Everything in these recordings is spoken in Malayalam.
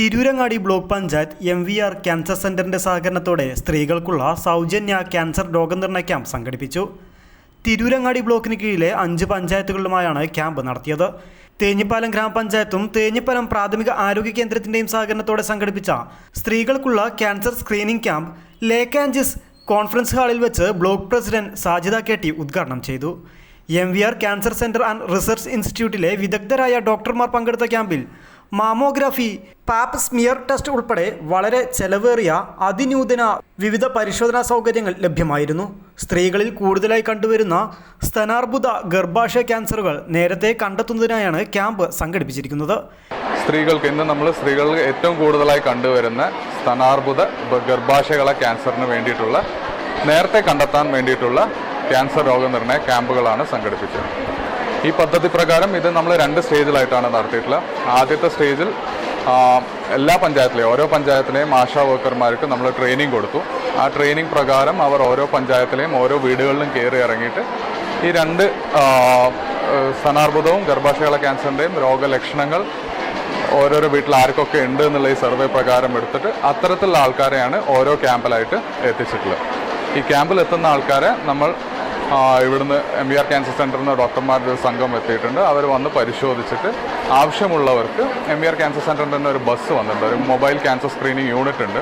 Tirurangadi block panchayat M V R cancer സെന്ററിന്റെ സഹകരണത്തോടെ സ്ത്രീകൾക്കുള്ള സൗജന്യ ക്യാൻസർ രോഗനിർണയ ക്യാമ്പ് സംഘടിപ്പിച്ചു. തിരൂരങ്ങാടി ബ്ലോക്കിന് കീഴിലെ അഞ്ച് പഞ്ചായത്തുകളിലുമായാണ് ക്യാമ്പ് നടത്തിയത്. തേഞ്ഞിപ്പാലം ഗ്രാമപഞ്ചായത്തും തേഞ്ഞിപ്പാലം പ്രാഥമിക ആരോഗ്യ കേന്ദ്രത്തിന്റെയും സഹകരണത്തോടെ സംഘടിപ്പിച്ച സ്ത്രീകൾക്കുള്ള ക്യാൻസർ സ്ക്രീനിംഗ് ക്യാമ്പ് ലേക്ക് ആഞ്ചസ് കോൺഫറൻസ് ഹാളിൽ വെച്ച് block president Sajida K T ഉദ്ഘാടനം ചെയ്തു. M V R cancer centre and research ഇൻസ്റ്റിറ്റ്യൂട്ടിലെ വിദഗ്ധരായ ഡോക്ടർമാർ പങ്കെടുത്ത ക്യാമ്പിൽ മാമോഗ്രാഫി പാപ്പ് സ്മിയർ ടെസ്റ്റ് ഉൾപ്പെടെ വളരെ ചെലവേറിയ അതിനൂതന വിവിധ പരിശോധനാ സൗകര്യങ്ങൾ ലഭ്യമായിരുന്നു. സ്ത്രീകളിൽ കൂടുതലായി കണ്ടുവരുന്ന സ്തനാർബുദ ഗർഭാശയ ക്യാൻസറുകൾ നേരത്തെ കണ്ടെത്തുന്നതിനായാണ് ക്യാമ്പ് സംഘടിപ്പിച്ചിരിക്കുന്നത്. സ്ത്രീകൾക്ക് ഇന്ന് നമ്മൾ സ്ത്രീകളിൽ ഏറ്റവും കൂടുതലായി കണ്ടുവരുന്ന സ്തനാർബുദ ഗർഭാശയകള ക്യാൻസറിന് വേണ്ടിയിട്ടുള്ള നേരത്തെ കണ്ടെത്താൻ വേണ്ടിയിട്ടുള്ള ക്യാൻസർ രോഗനിർണയ ക്യാമ്പുകളാണ് സംഘടിപ്പിച്ചത്. ഈ പദ്ധതി പ്രകാരം ഇത് നമ്മൾ രണ്ട് സ്റ്റേജിലായിട്ടാണ് നടത്തിയിട്ടുള്ളത് ആദ്യത്തെ സ്റ്റേജിൽ എല്ലാ പഞ്ചായത്തിലെയും ഓരോ പഞ്ചായത്തിലെയും ആശാ വർക്കർമാർക്ക് നമ്മൾ ട്രെയിനിങ് കൊടുത്തു. ആ ട്രെയിനിങ് പ്രകാരം അവർ ഓരോ പഞ്ചായത്തിലെയും ഓരോ വീടുകളിലും കയറി ഇറങ്ങിയിട്ട് ഈ രണ്ട് സ്തനാർബുദവും ഗർഭാശയകള ക്യാൻസറിന്റെയും രോഗലക്ഷണങ്ങൾ ഓരോരോ വീട്ടിൽ ആർക്കൊക്കെ ഉണ്ട് എന്നുള്ള ഈ സർവേ പ്രകാരം എടുത്തിട്ട് അത്തരത്തിലുള്ള ആൾക്കാരെയാണ് ഓരോ ക്യാമ്പിലായിട്ട് എത്തിച്ചിട്ടുള്ളത്. ഈ ക്യാമ്പിൽ എത്തുന്ന ആൾക്കാരെ നമ്മൾ ഇവിടുന്ന് എം ബി ആർ ക്യാൻസർ സെന്ററിൽ നിന്ന് ഡോക്ടർമാരുടെ ഒരു സംഘം എത്തിയിട്ടുണ്ട്. അവർ വന്ന് പരിശോധിച്ചിട്ട് ആവശ്യമുള്ളവർക്ക് എം ബി ആർ ക്യാൻസർ സെന്ററിൽ തന്നെ ഒരു ബസ് വന്നിട്ടുണ്ട്. ഒരു മൊബൈൽ ക്യാൻസർ സ്ക്രീനിങ് യൂണിറ്റ് ഉണ്ട്.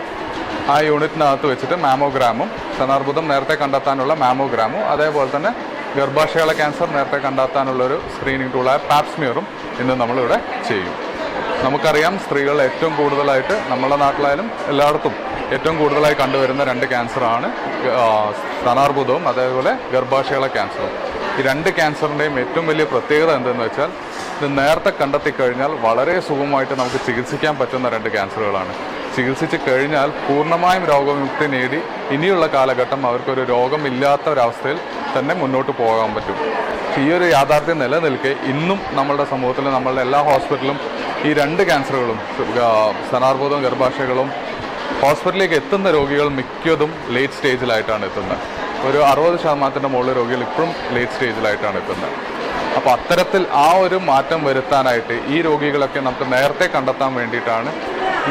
ആ യൂണിറ്റിനകത്ത് വെച്ചിട്ട് മാമോഗ്രാമും സ്തനാർബുദം നേരത്തെ കണ്ടെത്താനുള്ള മാമോഗ്രാമും അതേപോലെ തന്നെ ഗർഭാശയള ക്യാൻസർ നേരത്തെ കണ്ടെത്താനുള്ളൊരു സ്ക്രീനിങ് ടൂളായ പാപ്സ്മിയറും ഇന്ന് നമ്മളിവിടെ ചെയ്യും. നമുക്കറിയാം സ്ത്രീകൾ ഏറ്റവും കൂടുതലായിട്ട് നമ്മുടെ നാട്ടിലായാലും എല്ലായിടത്തും ഏറ്റവും കൂടുതലായി കണ്ടുവരുന്ന രണ്ട് ക്യാൻസറാണ് സ്ഥാനാർബുദവും അതേപോലെ ഗർഭാശയള ക്യാൻസറും. ഈ രണ്ട് ക്യാൻസറിന്റെയും ഏറ്റവും വലിയ പ്രത്യേകത എന്തെന്ന് വെച്ചാൽ ഇത് നേരത്തെ കണ്ടെത്തി കഴിഞ്ഞാൽ വളരെ സുഖമായിട്ട് നമുക്ക് ചികിത്സിക്കാൻ പറ്റുന്ന രണ്ട് ക്യാൻസറുകളാണ്. ചികിത്സിച്ച് കഴിഞ്ഞാൽ പൂർണമായും രോഗമുക്തി നേടി ഇനിയുള്ള കാലഘട്ടം അവർക്കൊരു രോഗമില്ലാത്ത ഒരവസ്ഥയിൽ തന്നെ മുന്നോട്ട് പോകാൻ പറ്റും. ഈ ഒരു യാഥാർത്ഥ്യം നിലനിൽക്കെ ഇന്നും നമ്മളുടെ സമൂഹത്തിൽ നമ്മളുടെ എല്ലാ ഹോസ്പിറ്റലും ഈ രണ്ട് ക്യാൻസറുകളും സ്തനാർബോധവും ഗർഭാശയങ്ങളും ഹോസ്പിറ്റലിലേക്ക് എത്തുന്ന രോഗികൾ മിക്കതും ലേറ്റ് സ്റ്റേജിലായിട്ടാണ് എത്തുന്നത്. ഒരു അറുപത് ശതമാനത്തിന്റെ മുകളിൽ രോഗികൾ ഇപ്പോഴും ലേറ്റ് സ്റ്റേജിലായിട്ടാണ് എത്തുന്നത്. അപ്പോൾ അത്തരത്തിൽ ആ ഒരു മാറ്റം വരുത്താനായിട്ട് ഈ രോഗികളൊക്കെ നമുക്ക് നേരത്തെ കണ്ടെത്താൻ വേണ്ടിയിട്ടാണ്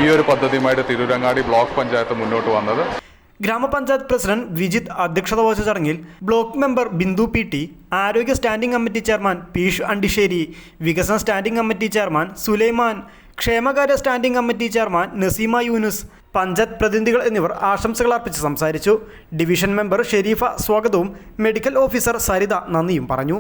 ഈ ഒരു പദ്ധതിയുമായിട്ട് തിരൂരങ്ങാടി ബ്ലോക്ക് പഞ്ചായത്ത് മുന്നോട്ട് വന്നത്. ഗ്രാമപഞ്ചായത്ത് പ്രസിഡന്റ് വിജിത് അധ്യക്ഷത വഹിച്ച ചടങ്ങിൽ block member Bindu P T ആരോഗ്യ സ്റ്റാൻഡിംഗ് കമ്മിറ്റി ചെയർമാൻ പീഷ് അണ്ടിശ്ശേരി വികസന സ്റ്റാൻഡിംഗ് കമ്മിറ്റി ചെയർമാൻ സുലൈമാൻ ക്ഷേമകാര്യ standing committee chairman Naseema Yunus panchayat പ്രതിനിധികൾ എന്നിവർ ആശംസകൾ അർപ്പിച്ച് സംസാരിച്ചു. ഡിവിഷൻ മെമ്പർ ഷെരീഫ സ്വാഗതവും മെഡിക്കൽ ഓഫീസർ സരിത നന്ദിയും പറഞ്ഞു.